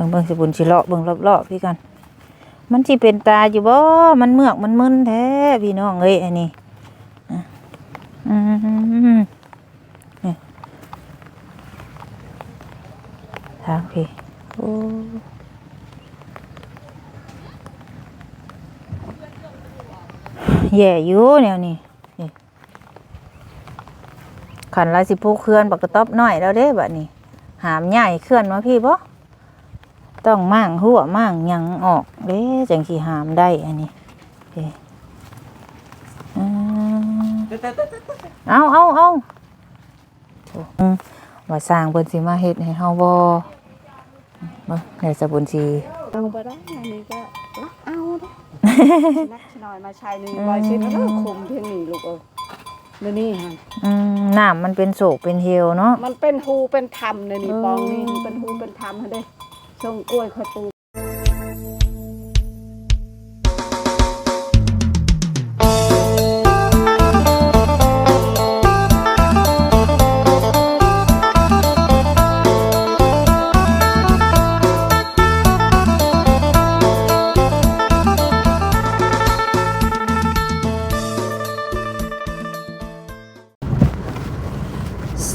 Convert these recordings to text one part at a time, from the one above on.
บิ่งเบิ่งสิบุญสิเลาะเบิ่งรอบๆพี่กัน มันสิเป็นตาอยู่บ่ มันเมือกมันมึนแท้พี่น้องเอ้ยอันนี้อะอืมนี่ทางพี่โอ้แย่อยู่แนวนี้นี่ขันลายสิพูเคลื่อนบักกระต๊อบน้อยแล้วเด้บัดนี้ หามใหญ่เคลื่อนมาพี่บ่ ต้องมั่งหัวมั่งหยังออกเด้จังสิหามได้อันนี้เด้อืมเอาเอาเอาโอ้อืมว่าสร้างเพิ่นสิมาเฮ็ดให้เฮาบ่บ่ได้สะบุญสิเอาไปได้อันนี้ก็รักเอาเด้อนักหน่อยมาใช้นี่บอยเช็ดแล้วคุมเพียงนี้ลูกเอ้ยเดี๋ยวนี้ฮะอืมน้ำมันเป็นโศกเป็นเฮวเนาะมันเป็นฮูเป็นธรรมในนี่เออปองนี่มันเป็นฮูเป็นธรรมฮะเด้ ชงกล้วยขตู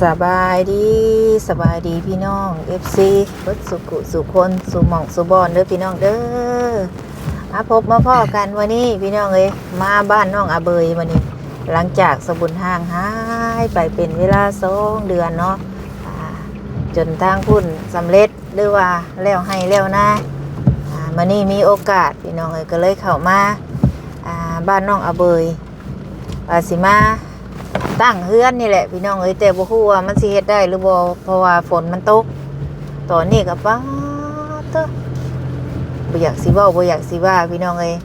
สบายดีสบายดีพี่น้อง FC เบิดสุขุสุคนสุหม่องสุบอนเด้อพี่น้องเด้อมาพบมาพ่อกันวันนี้พี่น้องเอ้ยมาบ้านน้องอาเบยวันนี้ หลังจากสบุญห่างหายไปเป็นเวลาสองเดือนเนาะจนทางพุ่นสำเร็จหรือว่าแล้วให้แล้วนะอ่ามานี่มีโอกาสพี่น้องเอ้ยก็เลยเข้ามาอ่าบ้านน้องอาเบยอาสิมา ตั้งเฮือนนี่แหละ พี่น้องเอ้ยแต่บ่ฮู้ว่ามันสิเฮ็ดได้หรือบ่เพราะว่าฝนมันตกตอนนี้ก็ป้าเตอะบ่อยากสิเว้าบ่อยากสิว่าพี่น้องเอ้ย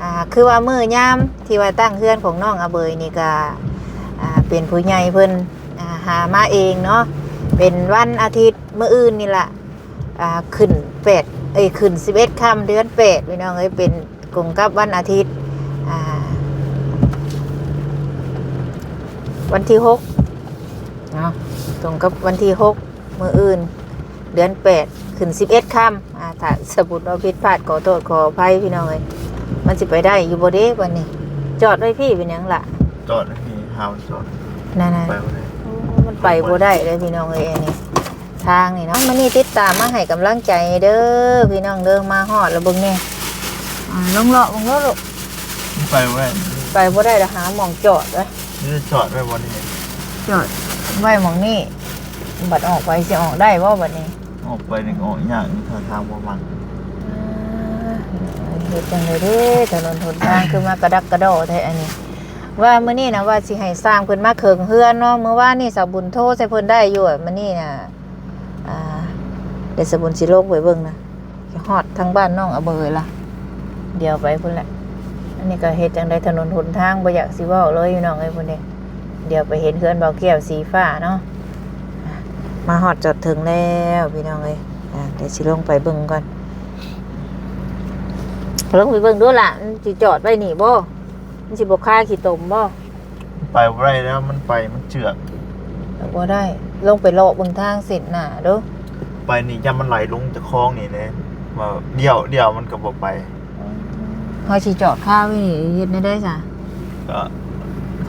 อ่าคือว่ามื้อยามที่ว่าตั้งเฮือนของน้องอาเบยนี่ก็อ่าเป็นผู้ใหญ่เพิ่นอ่าหามาเองเนาะเป็นวันอาทิตย์มื้ออื่นนี่ล่ะอ่าขึ้น8เอ้ยขึ้น11ค่ำเดือน8พี่น้องเอ้ยเป็นกงกับวันอาทิตย์อ่า วันที่หกเนาะตรงกับวันที่หกมืออื่น เดือนแปดขึ้นสิบเอ็ดค่ำอ่าถ้าสมมุดเราผิดพลาดขอโทษขออภัยพี่น้องเลยมันสิไปได้อยู่บ่เด้วันนี้ จอดไว้พี่เป็นหยังล่ะจอดที่หาวจอดนั่นไปๆวันนี้มันไปบ่ได้เลยพี่น้องเอ้ยอันนี้ทางนี่เนาะมันนี่ติดตามมาให้กำลังใจเด้อพี่น้องเด้อมาฮอดแล้วเบิ่งแน่อ่าลงเลาะเบิ่งเลาะลูกไปไว้ไปบ่ได้แล้วหาหม่องจอดเด้อ นี่จะจอดไว้วันนี้จอดไว้หม่องนี้บัดออกไปสิออกได้บ่บัดนี้ออกไปนี่ก็ออกยากนี่ทางทางประมาณเฮ็ดจังเลยเด้ถนนหนทางคือมากระดักกระโดดแท้อันนี้ ว่ามื้อนี้นะว่าสิให้สร้างเพิ่นมาเคิงเฮือนเนาะมื้อวานนี่สาวบุญโทรใส่เพิ่นได้อยู่อะมื้อนี้น่ะอ่าเดี๋ยวสาวบุญสิลงไปเบิ่งนะฮอดทางบ้านน้องอเบยล่ะเดี๋ยวไปพุ่นแหละ อันนี้ก็เฮ็ดจังไดถนนหนทางบ่อยากสิเว้าเลยอยู่น้องเอ้ยพุ่นเด้เดี๋ยวไปเห็นเฮือนเบาแก้วสีฟ้าเนาะอะมาฮอดจอดถึงแล้วพี่น้องเอ้ยอะเดี๋ยวสิลงไปเบิ่งก่อนลงไปเบิ่งดูล่ะมันสิจอดไว้นี่บ่มันสิบ่ค่าขี้ตมบ่ไปไว้แล้วมันไปมันเจือกบ่ได้ ลงไปเลาะเบิ่งทางเส้นหน้าเด้อไปนี่ย่ามันไหลลงจากคลองนี่เลยว่าเดี่ยวเดี่ยวมันก็บอกไป เฮาสิจอดค่าไว้นี่เฮ็ดได้ได้จ้ะก็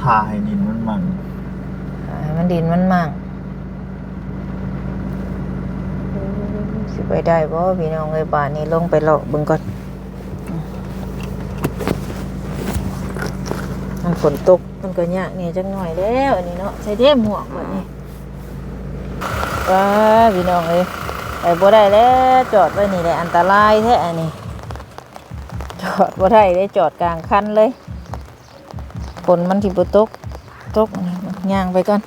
ทาให้ดินมันมั่งอ่าให้มันดินมันมั่งสิไปได้บ่พี่น้องเอ้ยบ้านนี้ลงไปเลาะเบิ่งก่อนมันฝนตกมันก็ยากเนี่ยจักหน่อยแล้วอันนี้เนาะใส่เทมหมวกบัดนี้ว้าพี่น้องเอ้ยไปบ่ได้แล้วจอดไว้นี่แหละอันตรายแท้อันนี้ จอดบ่ได้ได้จอดกลางคันเลยฝนมันที่บ่ตกตกอันนี้ย่างไปก่อน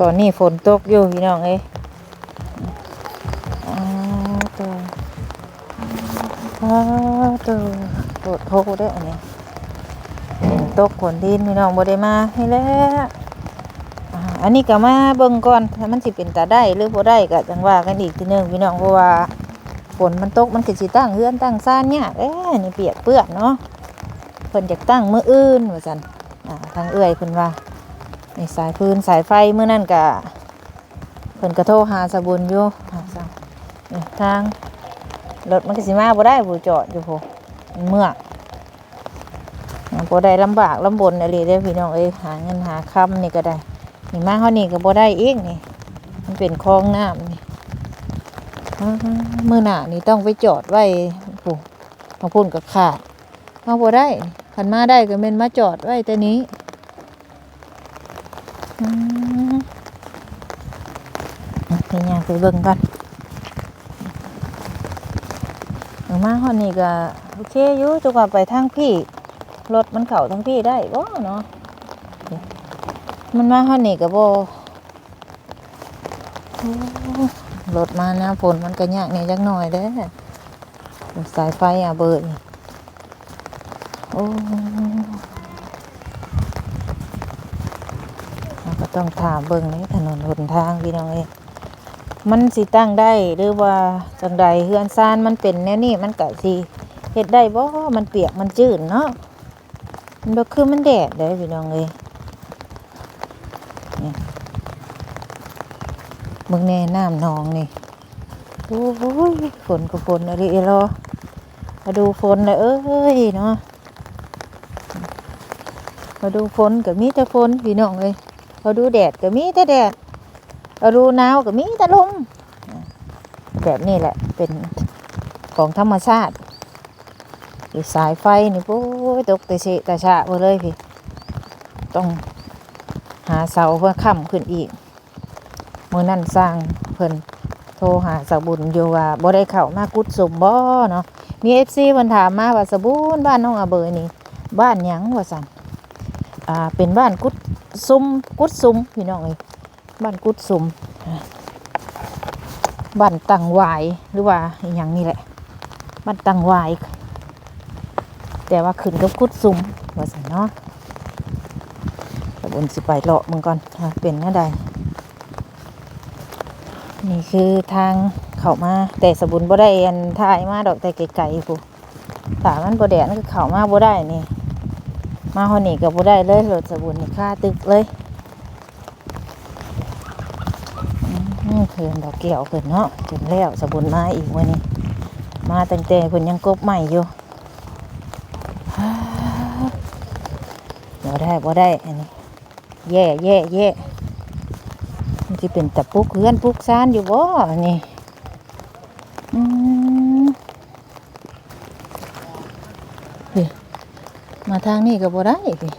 ตอนนี้ฝนตกอยู่พี่น้องเอ้ยอ้าวตัวอ้าวตัวโดดโพได้ออันนี้ฝนตกฝนดินพี่น้องบ่ได้มาให้แล้วอันนี้ก็มาเบิ่งก่อนถ้ามันสิเป็นตาได้หรือบ่ได้ก็จังว่ากันอีกทีนึงพี่น้องเพราะว่า ฝนมันตกมันก็สิตั้งเฮือนตั้งซ่านเนี่ยเอ้นี่เปียกเปื้อนเนาะเพิ่นอยากตั้งมื้ออื่นว่าซั่นอ่าทางเอื้อยเพิ่นว่านี่สายฟืนสายไฟมื้อนั้นก็เพิ่นก็โทรหาสะบุญอยู่หาซะนี่ทางรถมันก็สิมาบ่ได้ผู้จอดอยู่ผู้มันเมื่อบ่ได้ลำบากลำบนอะไรเด้พี่น้องเอ้ยหาเงินหาคำนี่ก็ได้นี่มาเฮานี่ก็บ่ได้อีกนี่ มันเป็นคลองน้ำนี่ มือหน้านี่ต้องไปจอดไว้ผู้บางพุ่นก็ขาดเฮาบ่ได้คันมาได้ก็แม่นมาจอดไว้แต่นี้อืมไปย่างไปเบิ่งก่อนออกมาฮอดนี่ก็โอเคอยู่จังว่าไปทางพี่ รถมันเข้าทางพี่ได้บ่เนาะมันมาฮอดนี่ก็บ่โอ้ รถมาหน้าฝนมันก็ยากเนี่ยจักหน่อยเด้อสายไฟอะเบิดโอ้ก็ต้องถามเบิ่งเลยถนนหนทางพี่น้องเอ้มันสิตั้งได้หรือว่าจังใดเฮือนซานมันเป็นแนวนี้มันก็สิเฮ็ดได้บ่มันเปียกมันจืดเนาะมันบ่คือมันแดดเด้พี่น้องเอ้ย มึงแน่น้ำหนองนี่โอ้ยฝนก็ฝนอะไรรอมาดูฝนเลยเอ้ยเนาะมาดูฝนก็มีแต่ฝนพี่น้องเอ้ยมาดูแดดก็มีแต่แดดฤดูหนาวก็มีแต่ลมแบบนี้แหละเป็นของธรรมชาติอีสายไฟนี่โอ้ยตกแต่เชะแต่ชะหมดเลยพี่ ต้องหาเสาเพื่อค้ำขึ้นอีก มือนั่นสร้างเพิ่นโทรหาสาบุญอยู่ว่าบ่ได้เข้ามากุดสมบ่เนาะมีเอฟซีเพิ่นถามมาว่าสาบุญบ้านน้องอาเบยนี่บ้านหยังว่าสันอ่าเป็นบ้านกุดซุมกุดซุมพี่น้องเอ้ยบ้านกุดสุมอ่าบ้านตังวายหรือว่าอย่างนี้แหละบ้านตังวาย แต่ว่าขึ้นกับกุดสุมว่าสิเนาะตะบนสิไปเลาะมึงก่อนเป็นแน่ใด นี่คือทางเข้ามา แต่สบุนบ่ได้อันถ่ายมาดอกแต่ไกลๆผู้ถามันบ่แดดมันก็เข้ามาบ่ได้นี่ มาหอนี่ก็บ่ได้เลยรถสบุนนี่ค่าตึกเลยอืมเพิ่นดอกเกี่ยวเพิ่นเนาะจนแล้วสบุนมาอีกวันนี้มาตั้งแต่เพิ่นยังกบใหม่อยู่บ่ได้บ่ได้อันนี้แย่แย่แย่ มันสิเป็นตะปุกเฮือนปุกซานอยู่บ่นนี้อืมพี่มาทางนี้ก็บ่ได้พี่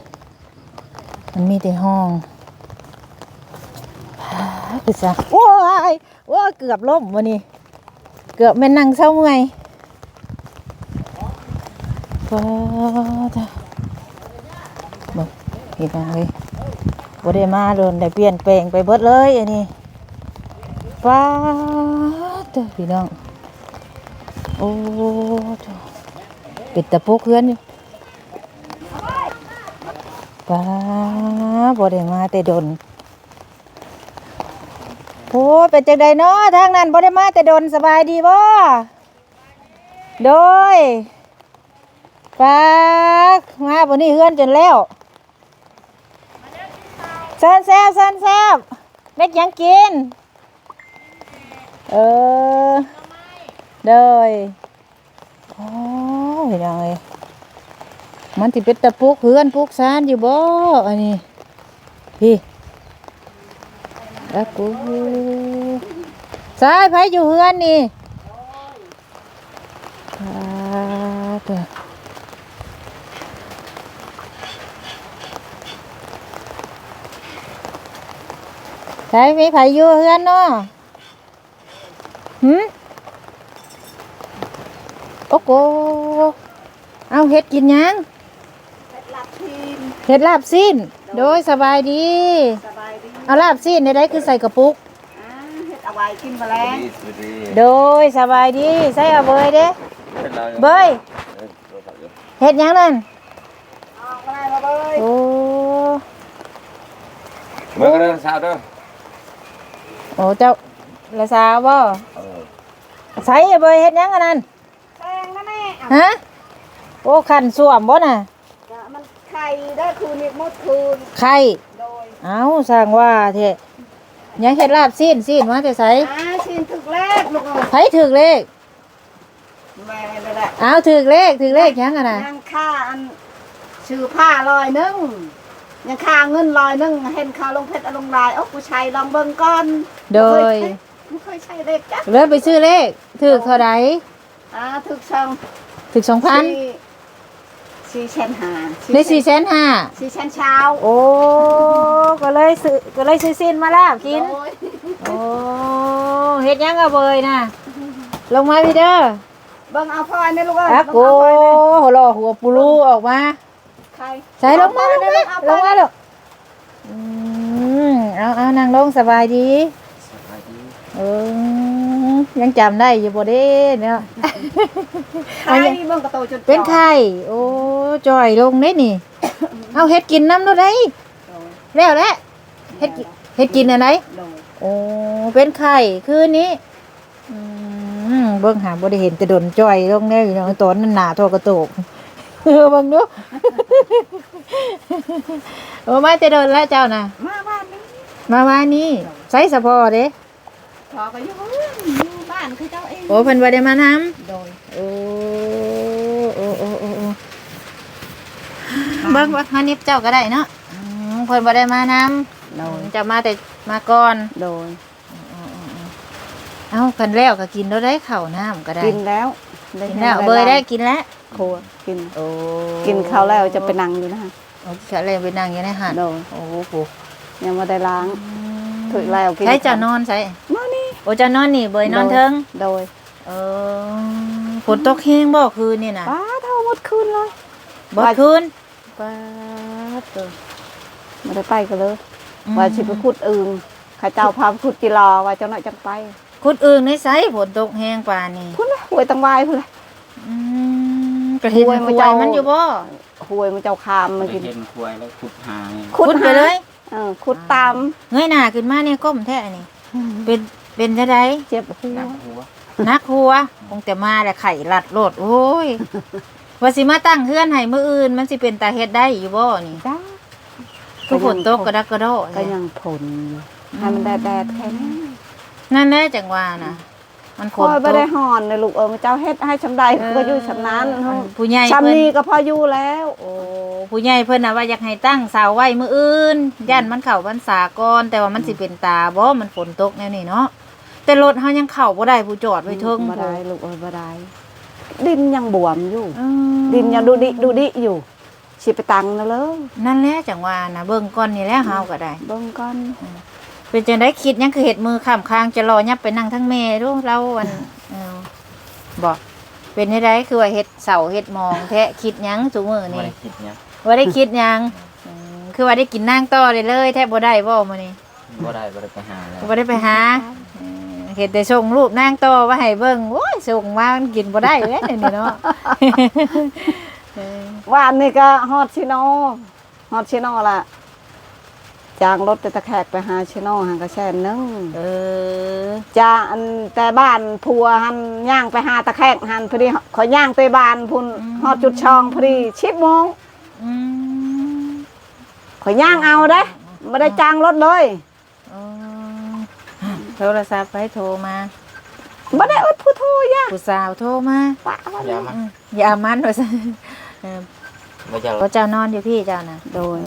มันมีแต่ห้องคือซะโอ้ยโอ้ยเกือบล้มวันนี้ เกือบแม่นั่งเศร้าเมื่อยป้าจ้ะบ่เห็นยังเลย บ่ได้มาโดนได้เปลี่ยนแปลงไปเบิดเลยอันนี้ป้าจ้ะพี่น้อง โอ้ปิดตะปุกเพื่อนอยู่ป้าบ่ได้มาแต่โดนโอ้เป็นจังใดเนาะทางนั้นบ่ได้มาแต่โดนสบายดีบ่โดยปามาบ่นี้เฮือนจนแล้ว เซินแซบเซินแซบเม็ดยังกิน เออโดยโอ้ยน้องเอ้ยมันสิเป็นตะปุกเฮือนปุกซานอยู่บ่อันนี้พี่แล้วกูสายไผอยู่เฮือนนี่อ่าเด้อใช่มีไผอยู่เฮือนเนาะหืมโอ้โหเอาเฮ็ดกินหยังหลับทีมเฮ็ดลาบสิ้น โดยสบายดี สบายดี เอาลาบสิ้นได้คือใส่กระปุกอ่าเฮ็ดเอาไว้กินแมลงโดยสบายดี ใส่เอาเบยเด้เบยเฮ็ดหยังนั่นออกมาได้มาเลยโอ้ โอ้เจ้าละสาวบ่ใส่เอาเบยเฮ็ดหยังอันนั้นแซงนะแม่อะฮะโอ้ขันสวมบ่น่ะจะมันไข่ได้คืนนี้หมดคืนไข่โดยเอ้าสร้างว่าเถอะยังเฮ็ดลาบสิ้นสิ้นมาแต่ไสอ่าชินถึกแรกมลูกเอ้ยไผถือเลขแม่นั่นแหละเอาถือเลขถือเลขยังอะนะยังค่าอันชื่อผ้าลอยหนึงยังค่าเงินลอยหนึงเห็นเขาลงเพชรเอาลงลายเอ้าผู้ชายลองเบิ่งก่อน โดยไม่เคยใช้เลขจ้ะเลื่อนไปซื้อเลขถือเท่าไรอ่าถึกช่องถือสองพันสี่สี่เชนหาได้สี่แสนห้าสี่เชนเช้าโอ้ก็เลยซื้อก็เลยซื้อสิ้นมาแล้วกินโอ้ยโอ้เฮ็ดหยังกับเบยนะลงมาพี่เด้อเบิ่งเอาพลอยนี่ลูกเอ้ยอะโกเบิ่งเอาพลอยนี่หัวหล่อหัวปูรูออกมาใครใส่ลงมาลงมาเอาลพลงอยมาลูกอืมเอาเอานั่งลงสบายดีสบายดี เออยังจำได้อยู่บ่เด้เนาะใครเบิ่งกระโตจนเป็นไข่โอ้จอยลงได้นี่ เอาเฮ็ดกินน้ำดูได้แล้วแหละเฮ็ดกินเฮ็ดกินอะไรโดยโอ้เป็นไข่คืนนี้อืมเบิ่งหาบ่ได้เห็นแต่ดนจอยลงได้อยู่เนาะตอนนั้นหนาโทอกระโตกเออเบิ่งดูโอ้มาแต่โดนแล้วเจ้าน่ะ มาบ้านนี้มาว่านี่ใส่สะพอเด้พ อก็อยู่อยู่บ้านคือเจ้าเองโอ้เพิ่นบ่ได้มานำโดยโอ้โอ้โอ้โอ้โอ้เบิ่งว่าหานิบเจ้าก็ได้เนาะอืมเพิ่นบ่ได้มานำโดยจะมาแต่มาก่อนโดยเอ้ากันแล้วก็กินแล้วได้ข้าวน้ำก็ได้กินแล้วกินแล้วเบยได้กินแล้วโคตรกินโอ้กินข้าวแล้วจะไปนั่งอยู่นะฮะโอ้เขาเลยไปนั่งอยู่ในหันโดยโอ้โหยังม่ได้ล้างถูกแล้วกินใช้จะนอนใช่มานี่ โอ้จะนอนนี่เบยนอนเทิงโดยเออฝนตกแห้งบ่คืนนี่นะป้าเท่าหมดคืนเลยบ่คืนป้าดเตอไม่ได้ไปกันเลย ว่าชิไปขุดอึงข้าเจ้าพาไปขุดกีฬาว่าเจ้าหน่อยจังไปคุดอื่นในไสฝนตกแห้งป่านนี่พุ่นละหวยตังวายพุ่นละอืมก็เห็นหวยหมันวยเจ้ามันอยู่บ่หวยมันเจ้าคามมาไปกินเห็นควายแล้วขุดหายขุดไปเลยเออขุดตามเงยหน้าขึ้นมาเนี่ยก้มแท้นี่เป็น เป็นจะไดเจ็บหัวหนักหัวนักหัว คงแต่มาแต่ไข่ลัดโลด โอ้ยว่าสิมาตั้งเฮือนให้มื้ออื่น มันสิเป็นตาเฮ็ดได้อยู่บ่นี่จ้าคือฝนตกกระดักกระโดดก็ยังผลอยู่ให้มันแดดแดดๆแค่นี้นั่นแหละจังว่านะมันคฝนอยตไม่กได้ห่อนเลยลูกเออมันเจ้าเฮ็ดให้ชำใดก็อยู่ชำนั้นเออผู้ใหญ่ชำเพิ่นนี้ก็พออยู่แล้ว โอ้ผู้ใหญ่เพิ่นน่ะว่าอยากให้ตั้งเสาไว้มื้ออื่นย่านมันเข้าพรรษาก่อนแต่ว่ามันสิเป็นตาบ่มันฝนตกแนวนี้เนาะ แต่รถเฮายังเข้าบ่ได้ผู้จอดไว้เทิงบ่ได้ลูกเออบ่ได้ดินยังบวมอยู่ อืมดินยังดูดิดูดิอยู่สิไปตังนะเลยนั่นแหละจังว่านะเบิ่งก่อนนี่แหละเฮาก็ได้ เบิ่งก่อนเป็นจังได้คิดหยังคือเห็ดมือข้ามคางจะรอยับไปนั่งทั้งเมดูเราวันเออบอกเป็นได้คือว่าเห็ดเสาเห็ดหมองแทะคิดหยังสูมือไม่นี่ ได้คิดเนี้ยว่าได้คิดหยังอืมคือว่าได้กินนั่งต่อได้เลย แทบบ่ได้บ่มื้อนี้บ่ได้บ่ได้ไปหาแล้ว บ่ได้ไปหา เออเห็ดแต่ส่งรูปนั่งต่อว่าให้เบิ่งโอ้ยส่งมามันกินบ่ได้เลยเดี๋ยวนี่เนาะเออวานนี่ก็ฮอดชิโนฮอดชิโนล่ะจางรถไปตะแคกไปหาชิโนหันก็แช่นนึงเออจ้าอันแต่บ้านผัวหันย่างไปหาตะแคกหันพอดีขอย่างไปบ้านพุ่นฮอดจุดช่องพอดีชิบโมงอืมขอยย่างเอาเด้ไม่ได้จ้างรถเลยอ๋อ โทรศัพท์ไปโทรมาไม่ได้อดผู้โทรย่างผู้สาวโทรมาปะว่าอย่ามาอืมอย่ามันว่าซั่นเออบ่จะเพราะเจ้านอนอยู่พี่เจ้าน่ะโดย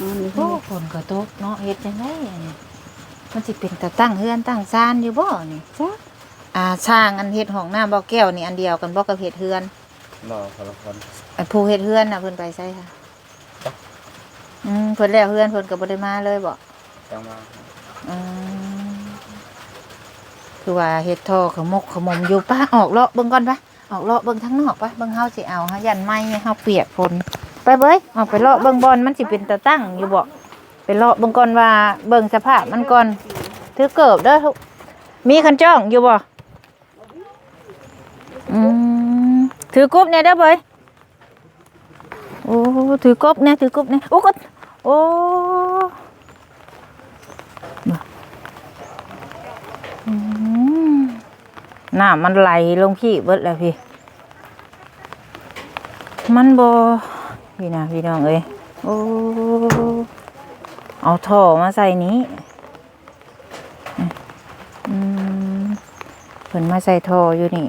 นอนอยู่โอ้ที่ฝนก็ตกเนาะเฮ็ดจังไดอันนี้มันสิเป็นตาตั้งเฮือนตั้งซานอยู่บ่นี่จ้าอ่าช่างอันเฮ็ดห้องน้ำบ่อแก้วนี่อันเดียวกันบ่กับเฮ็ดเฮือนบ่คนละคนอันผู้เฮ็ดเฮือนน่ะเพิ่นไปไสค่ะจ๊ะอืมเพิ่นแล้วเฮือนเพิ่นก็บ่ได้มาเลยบ่จังว่าอืม คือว่าเฮ็ดท่อขมกขมมอยู่ป้าออกเลาะเบิ่งก่อนปะออกเลาะเบิ่งทั้งนอกปะเบิ่งเฮาสิเอาเฮายันไม้เฮาเปียกฝนไปเบ้ยออกไปเลาะเบิ่งบอลมันสิเป็นตาตั้งอยู่บ่ไปเลาะเบิ่งก่อนว่าเบิ่งสภาพมันก่อนถือเกิบเด้อทุกมีคันจ้องอยู่บ่อืมถือกบเนี่ยเด้อเบ้ยโอ้ถือกบเนี่ยถือกบเนี่ยโอ้ก็โอ้ น้ำมันไหลลงพี่เบิดแล้วพี่ มันบอพี่นะพี่น้องเอ้ยโอ้เอาท่อมาใส่นี้อืมเพิ่นมาใส่ท่ออยู่นี่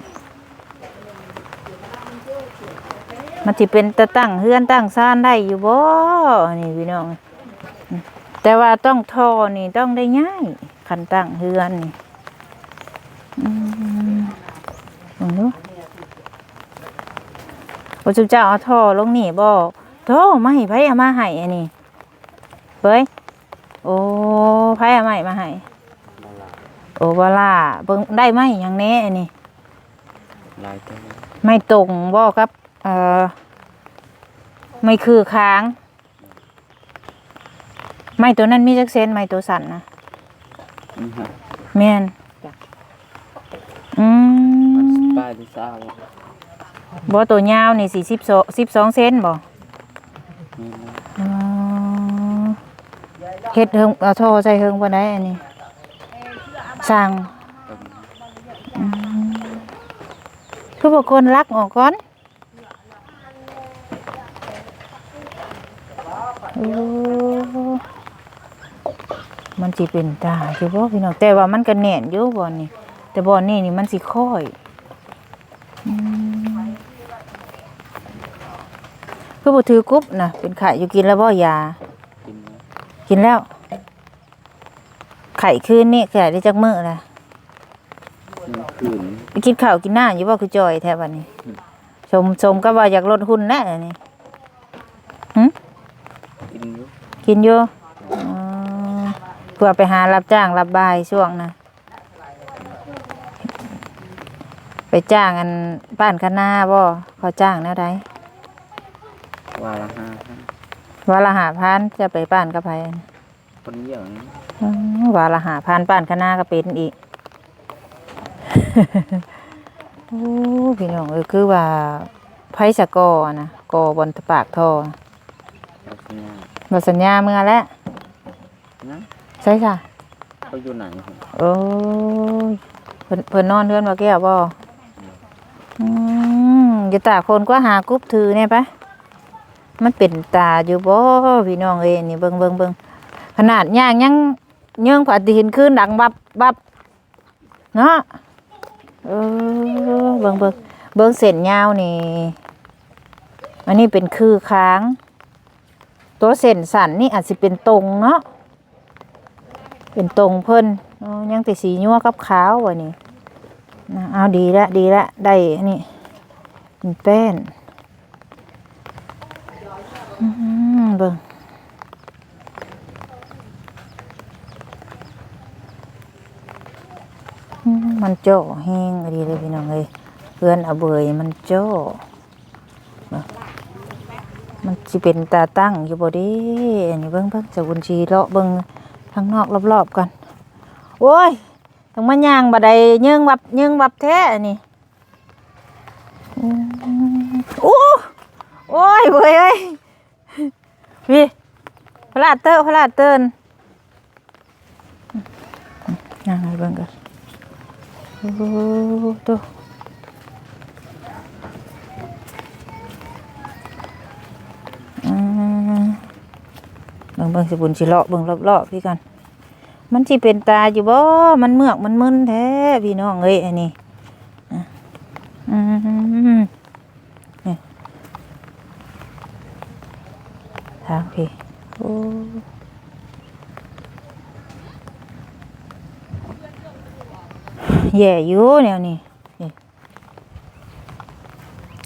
มันสิเป็นตะตั้งเฮือนตั้งซ่านได้อยู่บ่นี่พี่น้อง แต่ว่าต้องท่อนี่ต้องได้ง่ายคันตั้งเฮือนนี่ ดูพระเจ้าเอาท่อลงนี่บ่ท่อไม่ไผเอามาให้อันนี้เบ้ยโอ้ไผเอาไม้มาให้มาลาโอ้บ่ล่ะเบิ่งได้ไหมหยังแน่อันนี้ลายตัวไม่ตรงบ่ครับเอ่อไม่คือค้าง ไม่ตัวนั้นมีจักเซนไม่ตัวสั่นนะอือฮะแม่นอืมันม ป้ายที่ซ่าบ่บ่ตัวยาวนี่สี่สิบสองสิบสองเซนบ่นี่นะอ๋อเฮ็ดเฮิงเอาท่อใส่เฮิงบ่ได้อันนี้สร้างตรงอืมคือบ่คนรักออกก่อนโอ้มันสิเป็นตาอยู่บ่พี่น้องแต่ว่ามันก็แน่นอยู่บ่นี่แต่บ่นี่นี่มันสิค่อยอืม คือบ่ถือกรุ๊บนะเป็นไข้อยู่กินแล้วบ่ยา กินนะกินแล้ว ไข่คืนนี่ไข่ได้จักมื้อละมันคืนไปกินข้าวกินน้ำอยู่บ่คือจอยแท้บัดนี้อืมชมชมก็ว่าอยากลดหุ่นแน่นี่กินอยู่กินอยู่อ๋อเพื่อไปหารับจ้างรับบายช่วงนะ ไปจ้างอันบ้านคณะบ่เขาจ้างแนวใดว่าละห้าพันว่าละหาพันจะไปบ้านกับไผคนเยี่ยงนี้อ๋อว่าละหาพันบ้านคณะก็เป็นอีก โอ้พี่น้องเออคือว่าไผสะกอนะกอบนปากท่อลักษณะบสัญญาเมื่อแล้วนะใช่ค่ะ เขาอยู่ไหนผมโอ้ยเพิ่นเพิ่นนอนเฮือนว่าแก้วบ่อืม อย่ตาคนก็หากรุ๊บถือเนี่ยปะมันเป็นตาอยู่บ่พี่น้องเอ้ยนี่เบิ่งเบิ่งเบิ่งขนาดย่างยังเยื่องผาตีหินขึ้นดังบับบับเนาะเออเบิ่งเบิ่งเบิ่งเส้นยาวนี่อันนี้เป็นคือค้าง ตัวเส้นสันนี่อาจสิเป็นตรงเนาะเป็นตรงเพิ่นยังแต่สีนัวกับขาววะนี่เอาดีละดีละได้นี่ เป็นแป้นอืมเบิ่งมันโจ้แห้งดีเลยพี่น้องเอ้ยเพื่อนเอาเบยมันโจ้เบิ่งมันสิเป็นตาตั้งอยู่บ่เดีอันนี้เบิ่งเบิ่งจะวุนชีเลาะเบิ่งข้างนอกรอบๆก่อนโอ้ยต้องมาย่างบัดใดเยื่องวับเยื่องวับแท้อันนี่ โอ้ยเว้ยเอ้ยพี่พลาดเตอร์พลาดเตินย่างไงเบิ่งกันโอ้ตัวเบิ่งเบิ่งสิบุญสิเลาะเบิ่งรอบๆพี่กัน มันสิเป็นตาอยู่บ่ มันเมือกมันมึนแท้พี่น้องเอ้ยอันนี้อะอืมนี่ ทางพี่โอ้แย่อยู่แนวนี้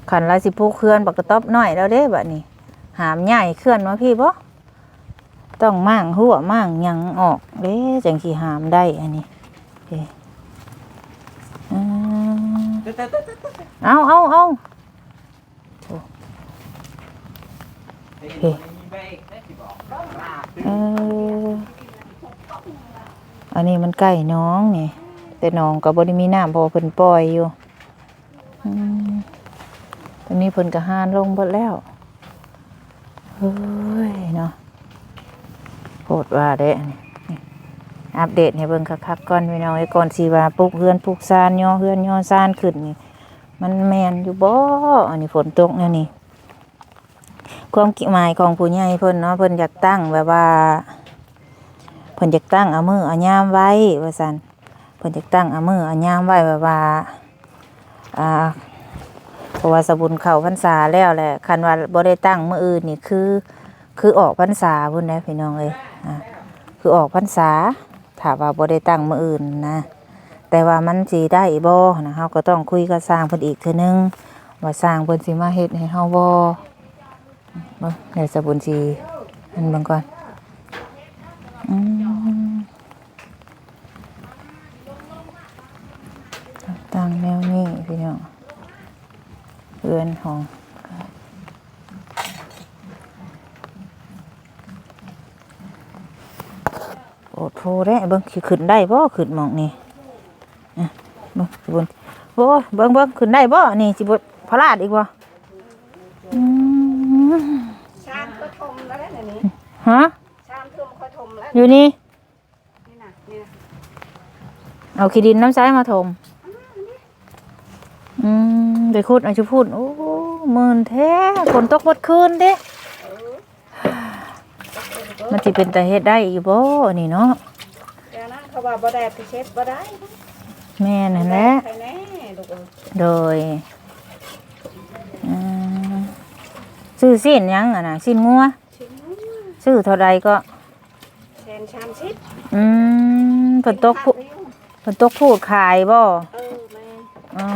ขันละสิพูเคลื่อนบักกระต๊อบน้อยแล้วเด้บัดนี้ หามใหญ่เคลื่อนมาพี่บ่ต้องมั่งหัวมั่งยังออกเด้จังขี่หามได้อันนี้เอาเอาเอาโอ้โอเค เอออันนี้มันใกล้น้องนี่ แต่น้องก็บ่ได้มีน้ำพอเพิ่นปล่อยอยู่อตอนนี้เพิ่นก็หานลงเบิดแล้วเฮ้ยเนาะโพดว่าเด้นี่อัปเดตให้เบิ่งคักๆก่อนพี่น้องไอ้ก่อนสิว่าปลูกเฮือนปลูกซานย่อเฮือนย่อซานขึ้นนี่มันแมนอยู่บ่อันนี้ฝนตกแนี่ยนี่ ความคิดหมายของผู้ใหญ่เพิ่นเนาะเพิ่นอยากตั้งแบบว่าเพิ่นอยากตั้งเอามือเอายามไว้ว่าซั่นเพิ่นจะตั้งเอามือเอายามไว้แบบว่าอ่าเพราะว่าสบุญเข้าพรรษาแล้วแหละคันว่าบ่ได้ตั้งมื้ออื่นนี่คือ คือออกพรรษาพุ่นนะพี่น้องเอ้ยอ่าคือออกพรรษาถ้าว่าบ่ได้ตั้งมื้ออื่นนะแต่ว่ามันสิได้บ่นะเฮาก็ต้องคุยกับสร้างเพิ่นอีกเทื่อนึงว่าสร้างเพิ่นสิมาเฮ็ดให้เฮาบ่ เบิ่งเดี๋ยวสบุญสิอันบิ่งก่อนอตั้งแนวนี้พี่น้องเรือนของโอ้โทได้เบิ่งขึ้นได้บ่ขึ้นมองนี่อะเบิ่งสิบนโอ้เบิ่งเบิ่งขึ้นได้บ่นี่สิบ่พลาดอีกบ่อืม ชามก็ทมแล้วนะนี่ฮะชามเพิ่มค่อยทมแล้วอยู่นี่นี่นะนี่นะเอาขี้ดินน้ำใสมาถมอืมไปขุดเอาจะพูดโอ้หมื่นแท้ฝนตกหมดคืนเด้มันสิเป็นตาเฮ็ดได้อีกบ่นี่เนาะเดี๋ยวนะเขาว่าบ่ได้ไปเช็ดบ่ได้แม่นั่นแหละใครแน่ลูกเอ้ยโดยอืม ซื้อสิ้นหยังอะนะสิ้นงัวชิ้นซื้อเท่าใดก็ แทนชามชิดอืมเพิ่นตกผู้เพิ่นตกพูดขายบ่เออแม่อ๋อ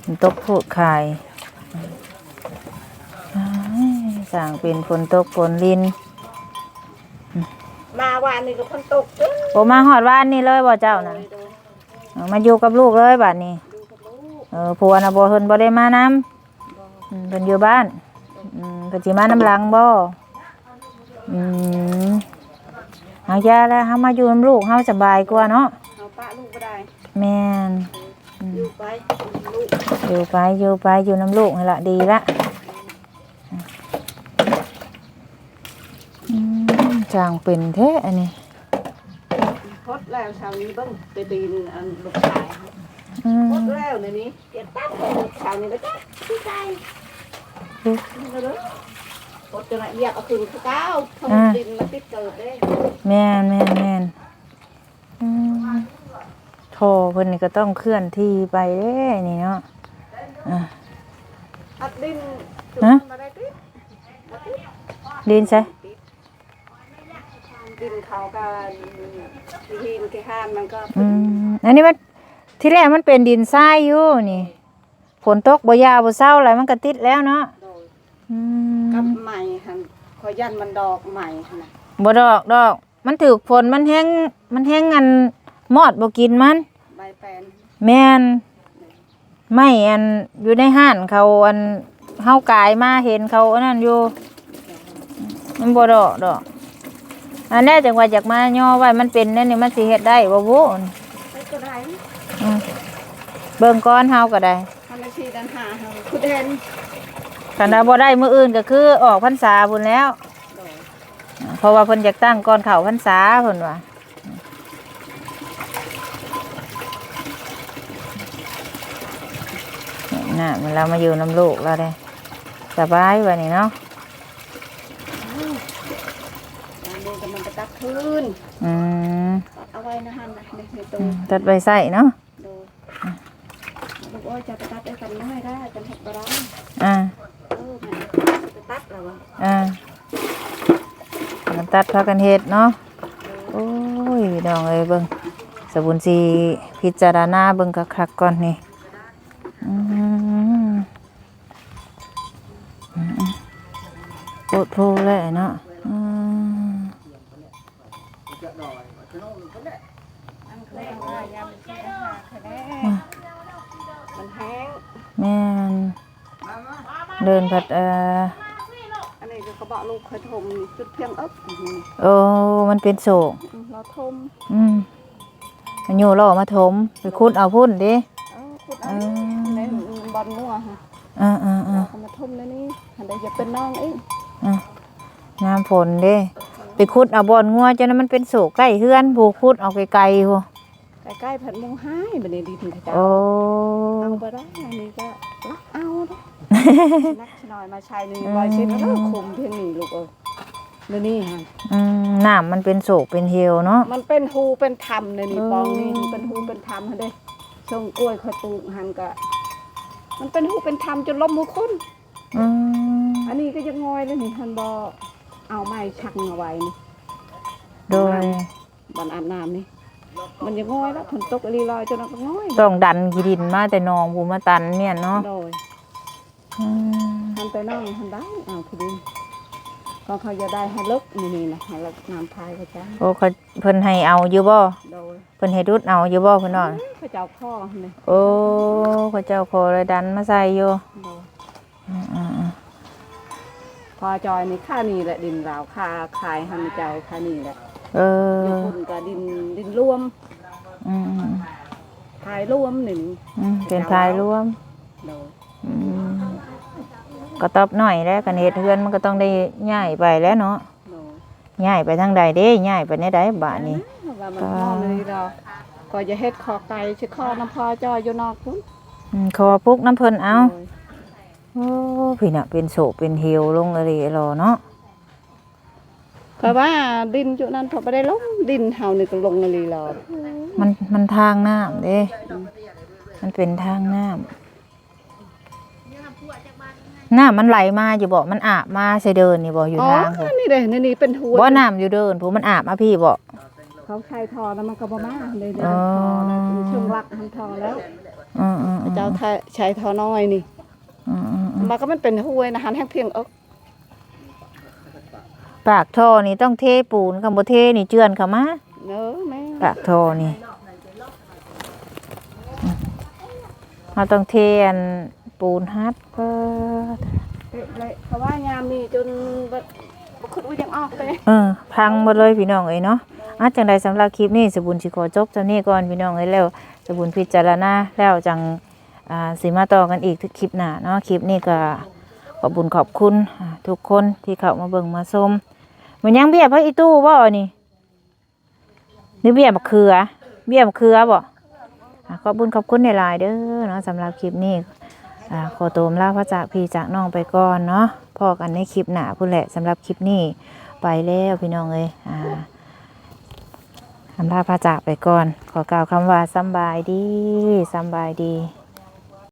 เพิ่นตกพูดขายอ้ายสั่งเป็นฝนตกฝนลินมาวานนี่ก็พ้นตกเด้อโอมาฮอดบ้านนี่เลยบ่เจ้าน่ะโดยโดยเออมาอยู่กับลูกเลยบัดนี้ ดูกับลูกเออผัวน่ะบ่เพิ่นบ่ได้มานำ อืมเพิ่นอยู่บ้านอืมเพิ่นสิมาน้ำหลังบ่อืมเอายาแล้วเฮามาอยู่นำลูกเฮาสบายกว่าเนาะเอาปะลูกบ่ได้แม่นอยู่ไปลูกอยู่ไปอยู่ไปอยู่น้ำลูกนี่ละดีละอืมจางเป็นแท้อันนี้ พดแล้วชาวนี้เบิ่งไปดินอันลูกชาย อืมพดแล้วในนี้เก็บตั้งลูกชายนี่ก็จ้ะพี่ชายนี่ก็เด้อพดจนละเอียดเอาคืนคือเก้าทำดินมาติดเกิดเด้แม่นแม่นแม่นอืมโทรเพิ่นนี่ก็ต้องเคลื่อนที่ไปเด้นี่เนาะอะอัดดินถึงฮะมาได้ติดมาติดดินใช่ดินเขาก็ดินที่ห้ามมันก็อืมอันนี้มัน ที่แรกมันเป็นดินทรายอยู่นี่ฝนตกบ่ยาวบ่เศร้าอะไรมันก็ติดแล้วเนาะโดยอืมกับใหม่หันขอยันมันดอกใหม่หั่นนะบ่ดอกดอก มันถือฝนมันแห้งมันแห้งอันมอดบ่กินมัน ใบแปลนแม่นไม่อันอยู่ในห้านเขาอันเฮากายมาเห็นเขาอันนั้นอยู่ มันบ่ดอกดอก อันนี้จังว่าอยากมาย่อไว้มันเป็นนั่นนี่มันสิเฮ็ดได้บ่บุใช้ ก็ได้อืมเบิ่งก้อนเฮาก็ได้ทำอาชีพดันหาเฮาคุณเห็นคันว่าบ่ได้มื้ออื่นก็คือออกพรรษาพุ่นแล้ว โดยเพราะว่าเพิ่นอยากตั้งก่อนเข้าพรรษาเพิ่นว่าน่ะเวลามาอยู่น้ำลูกแล้วเด้สบายวันนี้เนาะการเดินกำลังจะตักคืนอืม เอาไว้นะฮันนะในในตู้ตัดใบไส้เนาะโดยลูกโอ้ยจะไปตัดได้กันน้อยได้กันเห็ดบร้านอ่าเออแม่ไปตัดแล้ววะอ่ามันตัดพากันเฮ็ดเนาะโอ้ยพี่น้องเอ้ยเบิ่งสบุนสีพิจารณาเบิ่งคักๆก่อนนี่อืมอืมโอดโพเลยเนาะอืมอัน แม่นเดินผัดเอ่ออันนี้ก็เขาบอกลูกเคยทมจุดเพียงอึ๊บอื้อหือโอ้มันเป็นโศกเราทมอืมมันอยู่ล่ออกมาถมไปคุดเอาพุ่นดิเอ้าขุดเอันนี้ในบอลมั่วค่ะอ่าอ่าอ่าเขามาทมในนี้หันได้จะเป็นน้องเองอะน้ำฝนด้ ไปคุดเอาบอนงัวจนมันเป็นโศกใกล้เฮือนผูกคุดเอาไกลๆพูใกล้ๆผัดมงห้ายบันนี้ดีถึงจะโอ้เอาไปได้อันนี้ก็รักเอาเด้อนักหน่อยมาชายหนึ่งบอยเช็ดแล้วคุมเพียงนี้ลูกเออเดี๋ยวนี้ฮะอืมน้ำมันเป็นโศกเป็นเฮวเนาะมันเป็นหูเป็นธรรมเลยนี่เออปองนี่มันเป็นหูเป็นธรรมฮะเด้ส่งกล้วยเขาปลูกหันกะ มันเป็นหูเป็นธรรมจนล้มมือคนอืมอันนี้ก็ยังงอยเลยนี่หันบอ เอาไม้ชักเอาไว้นี่โดยบันอาบน้ำนี่มันยังงอยแล้วฝนตกรีลอยจนมันก็งอยต้องดันกีดินมาแต่หนองภูมาตันเนี่ยเนาะโดยอืมหันไปนั่งหันได้เอาคือดินก็เขาจะได้ให้ลึกนี่นี่นะให้ลึกน้ำพายเขาจ้าโอ้เขาเพิ่นให้เอาอยู่บ่โดยเพิ่นให้รุดเอาอยู่บ่เพิ่นเนาะเขาเจ้าพ่อนี่โอ้เขาเจ้าขอเลยดันมาใส่อยู่โดยอืมอืมอืม พอจอยนี่ค่านี่แหละดินราวค่าขายหันเจ้าค่านี่แหละเออยู่อคนกับดินดินรวมอืมอืมขายรวมหนึ่งอืมเป็นทายรวมโดยอืมก็ตอบหน่อยแล้วกันเฮ็ดเฮือนมันก็ต้องได้ย้ายไปแล้วเนาะโดยย้ายไปทางใดเด้ย้ายไปในใดบ้านนี้ว่ามันพ่อเลยเราก็จะเฮ็ดคอไก่ชื่อคอน้ำพอจอยอยู่นอกพุ่นอืมขอปลุกน้ำเพิ่นเอา โดยโอ้พี่น่ะเป็นโศกเป็นเฮวลงอะไรรอเนาะเพราะว่าดินจุนั้นพอไปได้ลงดินเฮานี่ก็ลงในรีรอมันมันทางน้ำเด้ มันเป็นทางน้ำน้ำมันไหลมาอยู่บ่มันอาบมาใส่เดินนี่บ่อยู่อ๋อทางพุ่นนี่เด้นี่นี่เป็นหัวบ่น้ำอยู่เดินผู้มันอาบมาพี่บ่เขาใช้ทอแล้วมันก็บ่มาเลยเด้อ๋ทออนะเป็นช่วงลักทำทอแล้วอืมอืมอืมเจ้าใช้ทอน้อยนี่อื มอืมอืมมันก็มันเป็นห้วยนะหันแห้งเพียงเอิกปากท่อนี่ต้องเทปูนคำบ่เทนี่เจือนเข้ามาเนอะแม่ปากท่อนี่อืมเราต้องเทอันปูนฮัดเปิดเลยเพราะว่ายามนี่จนบ่บ่คิดว่ายังออกเลยเออพังหมดเลยพี่น้องเอ้ยเนาะอาจังใดสำหรับคลิปนี้สบุญสิขอจบเท่านี้ก่อนพี่น้องเอ้ยแล้วสบุญพิจารณาแล้วจัง อ่าสิมาต่อกันอีกคลิปหน้าเนาะคลิปนี้ก็ขอบุญขอบคุณทุกคนที่เข้ามาเบิ่งมาชมมันยังเบี้ยพระอีตู้บ่นี่นี่เบี้ยมะเขือ เบี้ยมะเขือบ่อ่าขอบุญขอบคุณในลายเด้อเนาะสำหรับคลิปนี้ขอโตมลาพระจากพี่จากน้องไปก่อนเนาะพอกันในคลิปหน้าพุ่นแหละสำหรับคลิปนี้ไปแล้วพี่น้องเอ้ยอ่าอำลาพระจากไปก่อน ขอกล่าวคำว่าสบายดีสบายดี